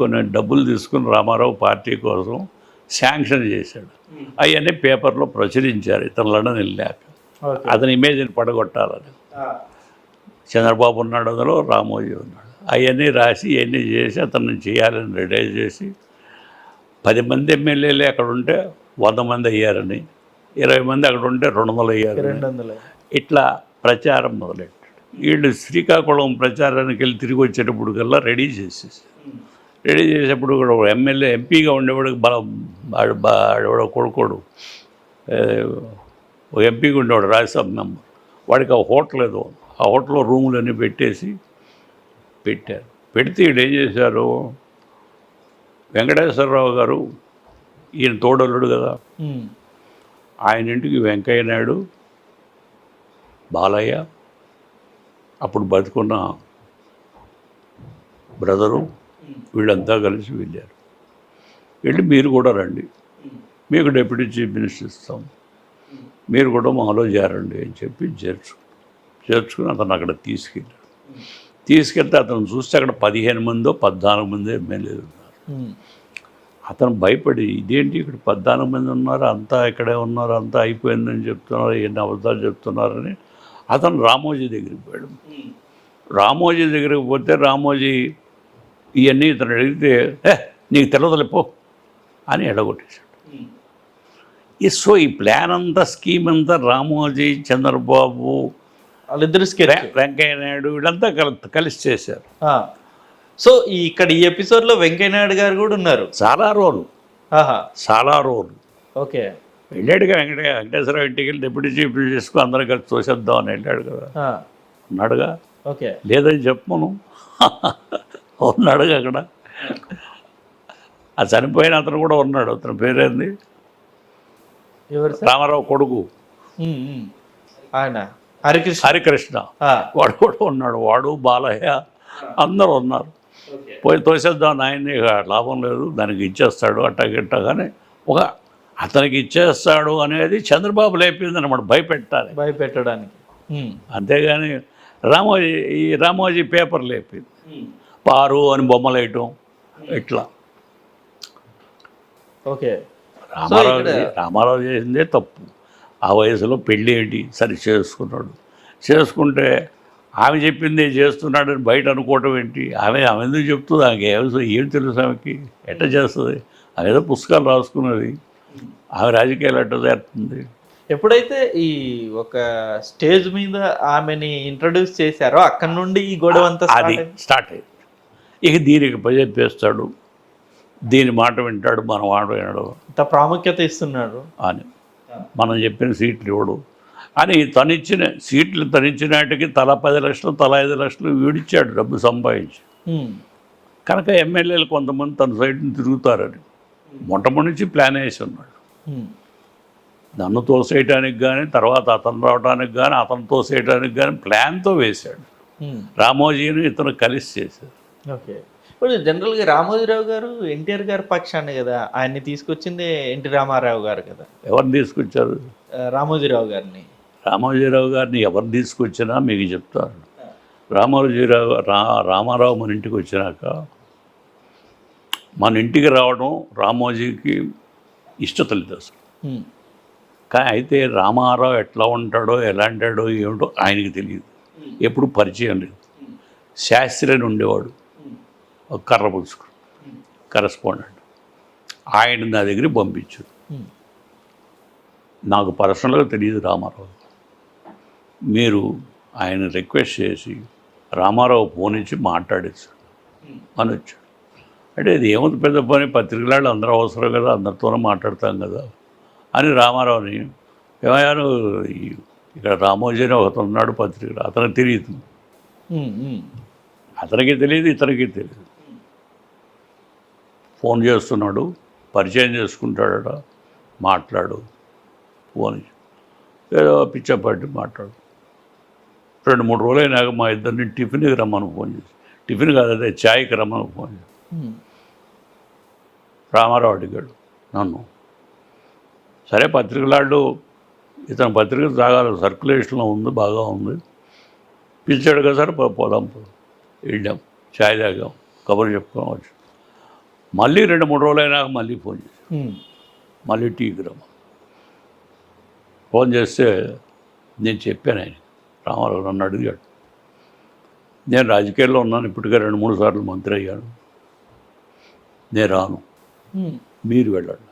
కొన్ని డబ్బులు తీసుకుని రామారావు పార్టీ కోసం శాంక్షన్ చేశాడు. అవన్నీ పేపర్లో ప్రచురించారు. ఇతను లండన్ వెళ్ళాక. అతని ఇమేజ్ని పడగొట్టాలని. చంద్రబాబు ఉన్నాడు అందులో రామోజీ ఉన్నాడు. అవన్నీ రాసి ఇవన్నీ చేసి అతన్ని చేయాలని రెడీ చేసి పది మంది ఎమ్మెల్యేలు అక్కడ ఉంటే వంద మంది అయ్యారని ఇరవై మంది అక్కడ ఉంటే రెండు వందలు వందలు ఇట్లా ప్రచారం మొదలెట్టాడు. వీళ్ళు శ్రీకాకుళం ప్రచారానికి వెళ్ళి తిరిగి వచ్చేటప్పుడు కల్లా రెడీ చేసేసి రెడీ చేసేప్పుడు కూడా ఎమ్మెల్యే ఎంపీగా ఉండేవాడికి బలం వాడు వాడు కొడుకోడు ఒక ఎంపీగా ఉండేవాడు రాజ్యసభ మెంబర్ వాడికి ఆ హోటల్ ఏదో. ఆ హోటల్లో రూములన్నీ పెట్టేసి పెట్టారు పెడితే వీడు ఏం చేశారు వెంకటేశ్వరరావు గారు ఈయన తోడల్లుడు కదా. ఆయన ఇంటికి వెంకయ్య నాయుడు బాలయ్య అప్పుడు బతుకున్న బ్రదరు వీళ్ళంతా కలిసి వెళ్ళారు. వెళ్ళి మీరు కూడా రండి. మీకు డిప్యూటీ చీఫ్ మినిస్టర్ ఇస్తాం. మీరు కూడా మాలో చేరండి అని చెప్పి చేర్చు చేర్చుకుని అతను అక్కడ తీసుకెళ్ళాడు తీసుకెళ్తే అతను చూస్తే అక్కడ పదిహేను మందో పద్నాలుగు మంది ఎమ్మెల్యేలు ఉన్నారు అతను భయపడి ఇదేంటి ఇక్కడ పద్నాలుగు మంది ఉన్నారు అంతా ఇక్కడే ఉన్నారు అంతా అయిపోయిందని చెప్తున్నారు ఎన్ని అబద్ధాలు చెప్తున్నారని అతను రామోజీ దగ్గరికి పోయాడు. రామోజీ దగ్గరికి పోతే రామోజీ ఇవన్నీ ఇతను అడిగితే ఏ నీకు తెలియదులే పో అని ఎడగొట్టేశాడు. ఈ సో ఈ ప్లాన్ అంతా స్కీమ్ అంతా రామోజీ చంద్రబాబు వాళ్ళిద్దరు వెంకయ్య నాయుడు వీళ్ళంతా కలి కలిసి చేశారు. సో ఈ ఇక్కడ ఈ ఎపిసోడ్లో వెంకయ్య నాయుడు గారు కూడా ఉన్నారు. చాలా రోలు. ఆహా. చాలా రోలు. ఓకే. వెళ్ళాడుగా వెంకట వెంకటేశ్వరరావు ఇంటికి వెళ్ళి డిప్యూటీ చీఫ్ చేసుకుని అందరం కలిసి తోసేద్దాం అని వెళ్ళాడు కదా. ఉన్నాడుగా ఓకే. లేదని చెప్పను ఉన్నాడుగా అక్కడ. ఆ చనిపోయిన అతను కూడా ఉన్నాడు. అతని పేరేంది? రామారావు కొడుకు. ఆయన. హరికృష్ణ. హరికృష్ణ. వాడు కూడా ఉన్నాడు. వాడు బాలయ్య అందరూ ఉన్నారు. పోయి తోసేద్దాం ఆయన్ని లాభం లేదు. దానికి ఇచ్చేస్తాడు అట్టా గిట్టా కానీ ఒక అతనికి ఇచ్చేస్తాడు అనేది చంద్రబాబు లేపింది అనమాట భయపెట్టాలి. భయపెట్టడానికి. అంతేగాని రామోజీ ఈ రామోజీ పేపర్ లేపింది. పారు అని బొమ్మలు వేయటం ఇట్లా. ఓకే. రామారావు రామారావు చేసిందే తప్పు. ఆ వయసులో పెళ్ళి ఏంటి? సరి చేసుకున్నాడు. చేసుకుంటే ఆమె చెప్పింది చేస్తున్నాడని బయట అనుకోవటం ఏంటి? ఆమె ఆమె ఎందుకు చెప్తుంది? ఆమెకి ఏం ఏం తెలుసు ఆమెకి? ఎట్ట చేస్తుంది? ఆమె ఏదో పుస్తకాలు రాసుకున్నది. ఆమె రాజకీయాలు ఎట్ట చేస్తుంది? ఎప్పుడైతే ఈ ఒక స్టేజ్ మీద ఆమెని ఇంట్రడ్యూస్ చేశారో అక్కడ నుండి ఈ గొడవ అంతా అది. స్టార్ట్ అయింది. ఇక దీనికి చెప్పేస్తాడు దీని మాట వింటాడు మన మాట వినడు. ఇంత ప్రాముఖ్యత ఇస్తున్నాడు. అని. మనం చెప్పిన సీట్లు ఇవ్వడు. అని తనిచ్చిన సీట్లు తనిచ్చినాటికి తల పది లక్షలు తల ఐదు లక్షలు వీడిచ్చాడు డబ్బు సంపాదించి. కనుక ఎమ్మెల్యేలు కొంతమంది తన సైడ్ని తిరుగుతారని. మొట్టమొదటి నుంచి ప్లాన్ వేసి ఉన్నాడు. నన్ను తోసేయటానికి కానీ తర్వాత అతను రావడానికి కానీ అతను తోసేయటానికి కానీ ప్లాన్తో వేశాడు. రామోజీని ఇతను కలిసి చేశారు. ఓకే. ఇప్పుడు జనరల్గా రామోజీరావు గారు ఎన్టీఆర్ గారి పక్షాన్ని కదా ఆయన్ని తీసుకొచ్చింది ఎన్టీ రామారావు గారు కదా. ఎవరిని తీసుకొచ్చారు? రామోజీరావు గారిని. రామోజీరావు గారిని ఎవరు తీసుకొచ్చినా మీకు చెప్తారు. రామోజీరావు రా రామారావు మన ఇంటికి వచ్చినాక మన ఇంటికి రావడం రామోజీకి ఇష్టత లేదు అసలు కానీ అయితే రామారావు ఎట్లా ఉంటాడో ఎలాంటాడో ఏమిటో ఆయనకి తెలియదు. ఎప్పుడు పరిచయం లేదు. శాస్త్రి అని ఉండేవాడు. ఒక కర్ర పులుసుకు. కరస్పాండెంట్ ఆయన నా దగ్గరికి పంపించాడు నాకు పర్సనల్గా తెలియదు రామారావు. మీరు ఆయన రిక్వెస్ట్ చేసి రామారావు ఫోన్ ఇచ్చి మాట్లాడేశాడు అని వచ్చాడు. అంటే ఇది ఏముంది పెద్ద పని? పత్రికలాళ్ళు అందరూ అవసరం కదా అందరితోనే మాట్లాడతాం కదా అని రామారావుని ఏమయ్యాను ఇక్కడ రామోజీ అని ఒకతను ఉన్నాడు పత్రికలు అతనికి తెలియదు. అతనికి తెలియదు ఇతనికి తెలియదు. ఫోన్ చేస్తున్నాడు పరిచయం చేసుకుంటాడట మాట్లాడు ఫోన్. ఏదో పిచ్చపాటి మాట్లాడు. రెండు మూడు రోజులు అయినాక మా ఇద్దరిని టిఫిన్కి రమ్మని ఫోన్ చేసి టిఫిన్ కాదు అదే ఛాయ్కి రమ్మని ఫోన్ చేసి. రామారావు అడిగాడు నన్ను. సరే పత్రికలాడు ఇతని పత్రిక తాగాలి సర్క్యులేషన్లో ఉంది బాగా ఉంది. పిలిచాడు కదా సార్ పోదాం. వెళ్ళాం ఛాయ్ తాగాం కబుర్లు చెప్పుకోవచ్చు. మళ్ళీ రెండు మూడు రోజులు అయినాక మళ్ళీ ఫోన్ ఉమ్, మళ్ళీ టీకి రమ్మ. ఫోన్ చేస్తే నేను చెప్పాను ఆయన రామారావు నన్ను అడిగాడు. నేను రాజకీయాల్లో ఉన్నాను ఇప్పటికే రెండు మూడు సార్లు మంత్రి అయ్యాను. నేను రాను. మీరు వెళ్ళండి.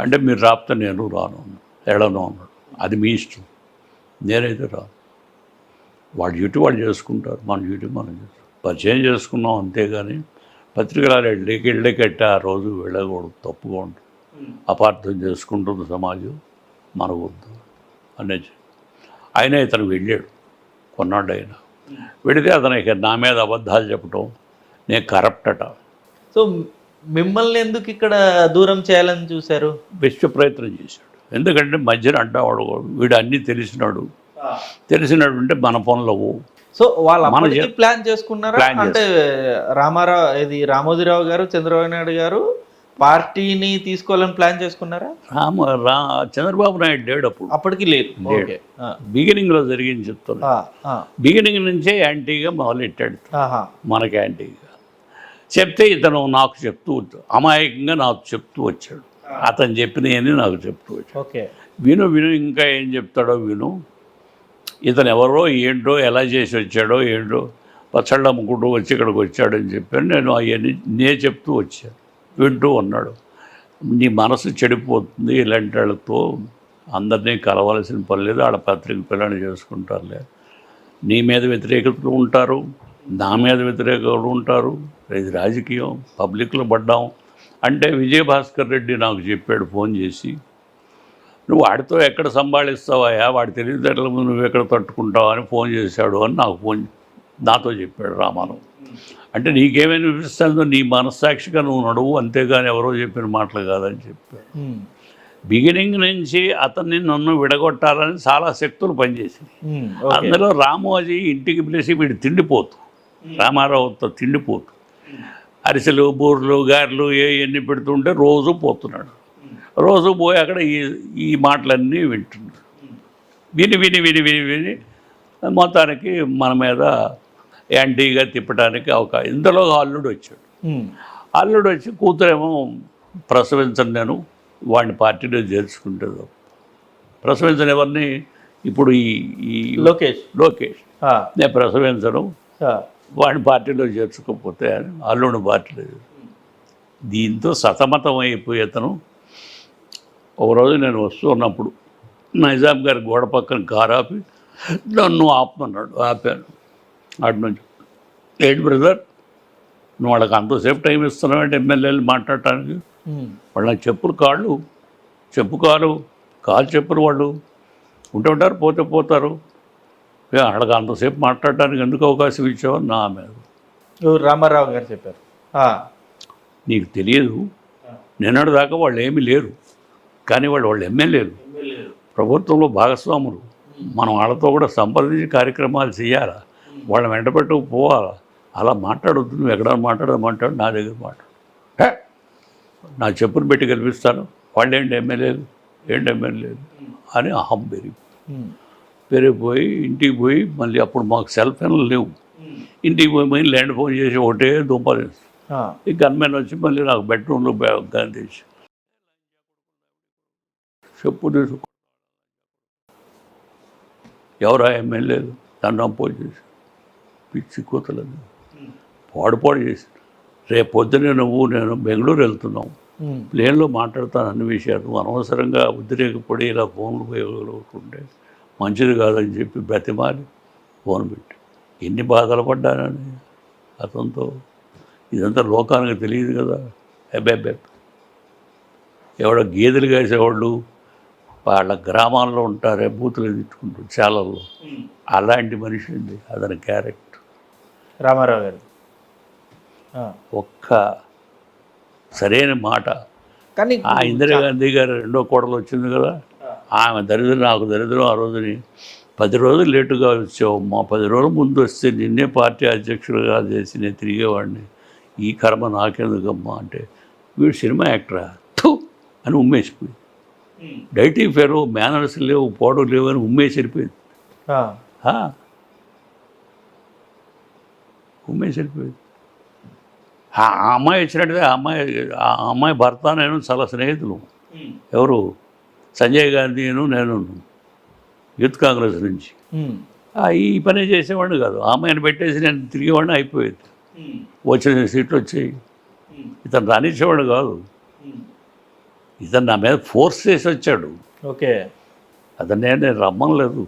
అంటే మీరు రాపితే నేను రాను. వెళ్ళను అన్నాడు. అది మీ ఇష్టం. నేనైతే రాను. వాళ్ళ డ్యూటీ వాళ్ళు చేసుకుంటారు మన డ్యూటీ మనం చేసుకుంటాం. పరిచయం చేసుకున్నాం అంతేగాని పత్రికలు వెళ్ళకి వెళ్ళకెట్టి ఆ రోజు వెళ్ళకూడదు తప్పుగా ఉంటుంది అపార్థం చేసుకుంటుంది సమాజం మన వద్దు అనేది ఆయన ఇతను వెళ్ళాడు కొన్నాడు ఆయన వెళితే అతనికి నా మీద అబద్ధాలు చెప్పటం నేను కరప్ట్ అట. సో మిమ్మల్ని ఎందుకు ఇక్కడ దూరం చేయాలని చూశారు? విశ్వ ప్రయత్నం చేశాడు. ఎందుకంటే మధ్యన అంటావాడు వీడు అన్నీ తెలిసినాడు. తెలిసినాడు అంటే మన పనులు అవ్వు సో వాళ్ళు మన ప్లాన్ చేసుకున్నారా? అంటే రామారావు ఇది రామోజీరావు గారు చంద్రబాబు నాయుడు గారు పార్టీని తీసుకోవాలని ప్లాన్ చేసుకున్నారా? రామ రా చంద్రబాబు నాయుడు లేడు అప్పుడు. అప్పటికి లేదు. ఆ, బిగినింగ్లో జరిగింది చెప్తాను ఆ, ఆ, బిగినింగ్ నుంచే యాంటీగా మొదలెట్టాడు మనకి యాంటీగా. చెప్తే ఇతను నాకు చెప్తూ అమాయకంగా నాకు చెప్తూ వచ్చాడు. అతను చెప్పినవన్నీ నాకు చెప్తూ వచ్చాడు. ఓకే. విను విను ఇంకా ఏం చెప్తాడో విను. ఇతను ఎవరో ఏంటో ఎలా చేసి వచ్చాడో ఏంటో పచ్చళ్ళు అమ్ముకుంటూ వచ్చి ఇక్కడికి వచ్చాడని చెప్పాను. నేను అవన్నీ నే చెప్తూ వచ్చాను. వింటూ ఉన్నాడు. నీ మనసు చెడిపోతుంది ఇలాంటి వాళ్ళతో అందరినీ కలవాల్సిన పని లేదు. వాళ్ళ పత్రిక పిల్లని చేసుకుంటారులే. నీ మీద వ్యతిరేకతలు ఉంటారు. నా మీద వ్యతిరేకతలు ఉంటారు. ఇది రాజకీయం. పబ్లిక్లో పడ్డాం. అంటే విజయభాస్కర్ రెడ్డి నాకు చెప్పాడు ఫోన్ చేసి నువ్వు వాడితో ఎక్కడ సంభాళిస్తావా వాడి తెలివితేటల ముందు నువ్వు ఎక్కడ తట్టుకుంటావు? అని ఫోన్ చేశాడు అని నాకు ఫోన్ నాతో చెప్పాడు రామారావు అంటే నీకేమనిపిస్తుందో నీ మనస్సాక్షిగా నువ్వు నడువు అంతేగాని ఎవరో చెప్పిన మాటలు కాదని చెప్పాడు. బిగినింగ్ నుంచి అతన్ని నన్ను విడగొట్టాలని చాలా శక్తులు పనిచేసింది అందులో రామోజీ ఇంటికి పిలిచి వీడు తిండిపోతు. రామారావుతో తిండిపోతు. అరిసెలు బూర్లు గారెలు ఏ ఎన్ని పెడుతుంటే రోజు పోతున్నాడు. రోజు పోయి అక్కడ ఈ ఈ మాటలన్నీ వింటున్నాడు విని విని విని విని విని మొత్తానికి మన మీద యాంటీగా తిప్పడానికి అవకాశం ఇందులో అల్లుడు వచ్చాడు. అల్లుడు వచ్చి కూతురేమో ప్రసవించను నేను వాడిని పార్టీలో చేర్చుకుంటుంది. ప్రసవించని ఎవరిని? ఇప్పుడు ఈ ఈ లోకేష్. లోకేష్. నేను ప్రసవించను వాడిని పార్టీలో చేర్చుకోకపోతే అని అల్లుడిని పార్టీలో దీంతో సతమతం అయిపోయి అతను ఒకరోజు నేను వస్తూ ఉన్నప్పుడు నైజాం గారి గోడ పక్కన కారు ఆపి నన్ను ఆపమన్నాడు ఆపాను. అటు నుంచి ఏంటి బ్రదర్ నువ్వు వాళ్ళకి అంతసేపు టైం ఇస్తున్నావు అంటే ఎమ్మెల్యేలు మాట్లాడటానికి? వాళ్ళ చెప్పులు కాళ్ళు చెప్పు కాలు కాలు చెప్పులు వాళ్ళు. ఉంటే ఉంటారు పోతే పోతారు. వాళ్ళకి అంతసేపు మాట్లాడటానికి ఎందుకు అవకాశం ఇచ్చావు నా మీద. రామారావు గారు చెప్పారు. నీకు తెలియదు నిన్నటి దాకా వాళ్ళు ఏమీ లేరు. కానీ వాళ్ళు వాళ్ళు ఎమ్మెల్యేలు. ప్రభుత్వంలో భాగస్వాములు. మనం వాళ్ళతో కూడా సంప్రదించి కార్యక్రమాలు చేయాలా? వాళ్ళని వెంటబెట్టుకు పోవాలా? అలా మాట్లాడొద్దు. నువ్వు ఎక్కడ మాట్లాడదు మాట్లాడు నా దగ్గర మాట్లాడు! నా చెప్పులు పెట్టి కల్పిస్తాను వాళ్ళు ఏంటి ఎమ్మెల్యేలు? ఏంటి ఎమ్మెల్యేలు? అని అహం పెరిగి పెరిగిపోయి ఇంటికి పోయి మళ్ళీ అప్పుడు మాకు సెల్ ఫోన్లు లేవు. ఇంటికి పోయి మళ్ళీ ల్యాండ్ ఫోన్ చేసి ఒకటే దుంపలు ఈ గన్మెన్ వచ్చి మళ్ళీ నాకు బెడ్రూమ్లో గన్ తీసి. చెప్పు ఎవరా ఎమ్మెల్యేలు నన్ను అపోజ్ చేసి. పిచ్చి కూతలేదు. పాడు పాడు చేసి. రేపు పొద్దునే నువ్వు నేను బెంగళూరు వెళ్తున్నాం. ప్లేన్లో మాట్లాడతాను అన్ని విషయాలు. అనవసరంగా ఉద్రేకపడి ఇలా ఫోన్లు ఉపయోగలుగుతుంటే మంచిది కాదని చెప్పి బ్రతిమాలి. ఫోన్ పెట్టి. ఎన్ని బాధలు పడ్డానని. అతనితో ఇదంతా లోకానికి తెలియదు కదా. అబ్బెబ్బె ఎవడో గేదెలు కాసేవాళ్ళు వాళ్ళ గ్రామాల్లో ఉంటారే బూతులు తిట్టుకుంటారు చాలల్లో. అలాంటి మనిషి ఉంది అతని క్యారెక్టర్. రామారావు గారు. ఒక్క సరైన మాట. కానీ ఆ ఇందిరాగాంధీ గారు రెండో కోడలు వచ్చింది కదా ఆమె దరిద్రం నాకు దరిద్రం ఆ రోజుని పది రోజులు లేటుగా వచ్చావు. మా పది రోజుల ముందు వస్తే నిన్నే పార్టీ అధ్యక్షులుగా చేసి నేను తిరిగేవాడిని. ఈ కర్మ నాకెందుకమ్మా అంటే వీడు సినిమా యాక్టరా? అని ఉమ్మేసిపోయింది డైటీ ఫేరు మేనర్స్ లేవు పోడు లేవు అని ఆ, ఆ. ఉమ్మేసి వెళ్ళిపోయింది ఆ అమ్మాయి వచ్చినట్టుగా ఆ అమ్మాయి ఆ అమ్మాయి భర్త నేను చాలా స్నేహితులు. ఎవరు? సంజయ్ గాంధీను నేను యూత్ కాంగ్రెస్ నుంచి. ఈ పని చేసేవాడిని కాదు. ఆ అమ్మాయిని పెట్టేసి నేను తిరిగేవాడిని అయిపోయేది. వచ్చిన సీట్లు వచ్చాయి. ఇతను రానిచ్చేవాడు కాదు. ఇతను నా మీద ఫోర్స్ చేసి వచ్చాడు. ఓకే. అతను నేను రమ్మలేదు.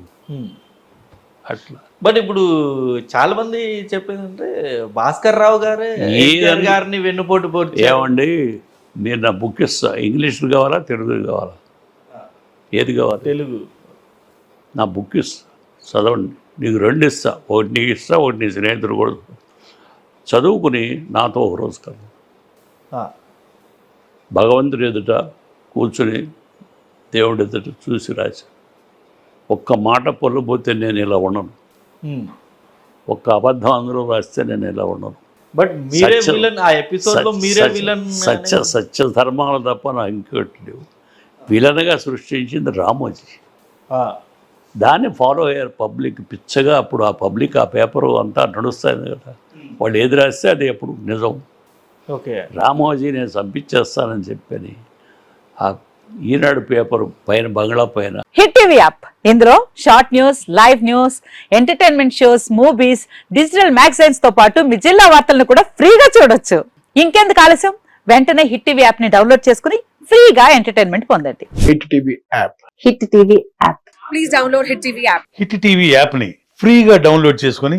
అట్లా. బట్ ఇప్పుడు చాలా మంది చెప్పేది అంటే భాస్కర్ రావు గారే గారిని వెన్నుపోటు పోటీ ఏమండి మీరు నా బుక్ ఇస్తా ఇంగ్లీష్లో కావాలా తెలుగు కావాలా? ఏది కావాలి? తెలుగు. నా బుక్ ఇస్తా చదవండి. నీకు రెండు ఇస్తా ఒకటి నీకు ఇస్తా ఒకటి నీ స్నేహితుడు కూడా చదువుకుని నాతో ఒక రోజు కాదు. భగవంతుడి ఎదుట కూర్చుని దేవుడి ఎదుట చూసి రాశా. ఒక్క మాట పొల్లబోతే నేను ఇలా ఉండను. ఉమ్. ఒక్క అబద్ధం అందులో రాస్తే నేను ఇలా ఉండను. బట్ మీరే సత్యం- విలన్ ఆ సత్య- మీరే సత్య- విలన్ సత్య సత్య ధర్మాలు తప్ప నాకు ఇంకోటి లేవు. విలన్గా సృష్టించింది రామోజీ. దాన్ని ఫాలో అయ్యారు పబ్లిక్ పిచ్చగా అప్పుడు ఆ పబ్లిక్ ఆ పేపరు అంతా నడుస్తుంది కదా. వాళ్ళు ఏది రాస్తే అది ఎప్పుడు నిజం. రామోజీ నేను చంపించేస్తానని చెప్పని ఆ ఈనాడు పేపరు పైన బంగ్లా పైన. Hit TV app. ఇందులో short news live news entertainment shows movies digital మ్యాగజైన్స్తో పాటు మీ జిల్లా వార్తలను కూడా ఫ్రీగా చూడొచ్చు. ఇంకెందుకు ఆలస్యం? వెంటనే హిట్ టీవీ యాప్ని డౌన్లోడ్ చేసుకుని ఫ్రీగా ఎంటర్టైన్మెంట్ పొందండి. Hit TV app. Hit TV app. Please download Hit TV app. Hit TV యాప్ని ఫ్రీగా డౌన్లోడ్ చేసుకొని